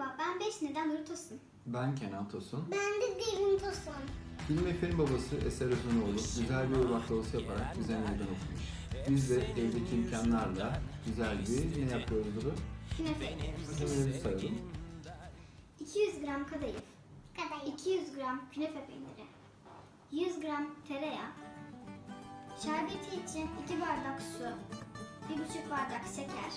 Merhaba, ben 5 neden Nuri Tosun. Ben Kenan Tosun. Ben de Devin Tosun. Film ve film babası Eser Özünoğlu güzel bir ıı baklavası yaparak bize meydan okumuş. Biz de evdeki imkanlarla güzel bir ne yapıyoruz bunu? Künefe. Malzemeleri sayalım. 200 gram kadayıf, Kadayıf. 200 gram künefe peyniri, 100 gram tereyağı, şerbeti için 2 bardak su, 1,5 bardak şeker,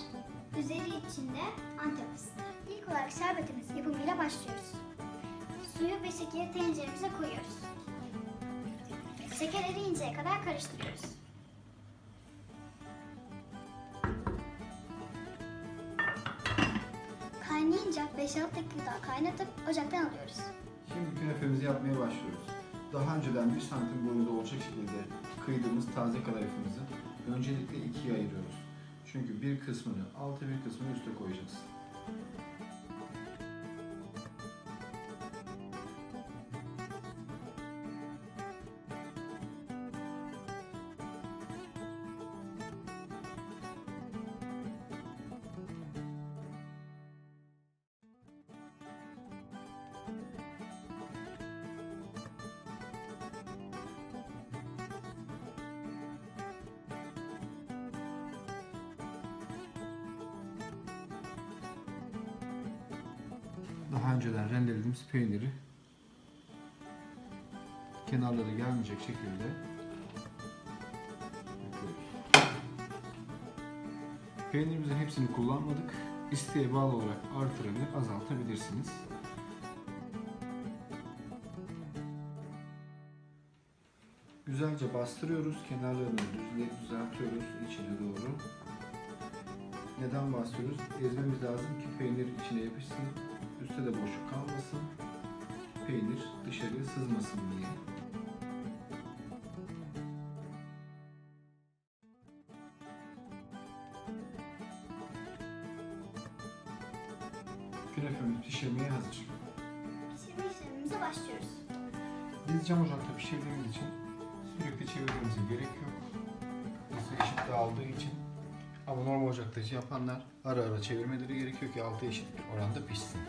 üzeri içinde antep fıstığı. İlk olarak şerbetimiz yapımıyla başlıyoruz. Suyu ve şekeri tenceremize koyuyoruz. Şeker eriyinceye kadar karıştırıyoruz. Kaynayınca 5-6 dakika kaynatıp ocaktan alıyoruz. Şimdi künefemizi yapmaya başlıyoruz. Daha önceden 1 santim boyunda olacak şekilde kıydığımız taze kadayıfımızı öncelikle ikiye ayırıyoruz. Çünkü bir kısmını alta bir kısmını üste koyacağız. Daha önceden rendelediğimiz peyniri kenarları gelmeyecek şekilde. Peynirimizin hepsini kullanmadık. İsteğe bağlı olarak artırabilir, azaltabilirsiniz. Güzelce bastırıyoruz. Kenarlarını düzeltiyoruz içine doğru. Neden bastırıyoruz? Ezmemiz lazım ki peynir içine yapışsın. Üstte de boşluk kalmasın. Peynir dışarıya sızmasın diye. Künefemiz pişirmeye hazır. Pişirme işlemimize başlıyoruz. Biz cam ocakta pişirdiğimiz için sürekli çevirmemize gerek yok. Isı eşit dağıldığı için. Ama normal ocakta yapanlar ara ara çevirmeleri gerekiyor ki altı eşit oranda pişsin.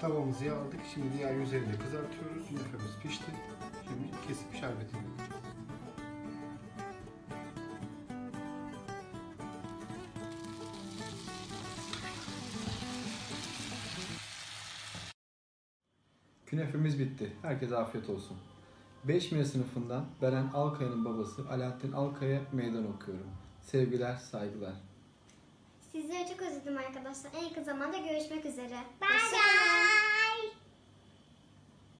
Tavamızı aldık. Şimdi diğer yüzeyini kızartıyoruz. Yufkamız pişti. Şimdi kesip şerbetini dökeceğiz. Künefemiz bitti. Herkese afiyet olsun. 5 Mine sınıfından Beren Alkaya'nın babası Alaaddin Alkaya meydan okuyorum. Sevgiler, saygılar. Sizleri çok özledim arkadaşlar. En yakın zamanda görüşmek üzere. Bye bye.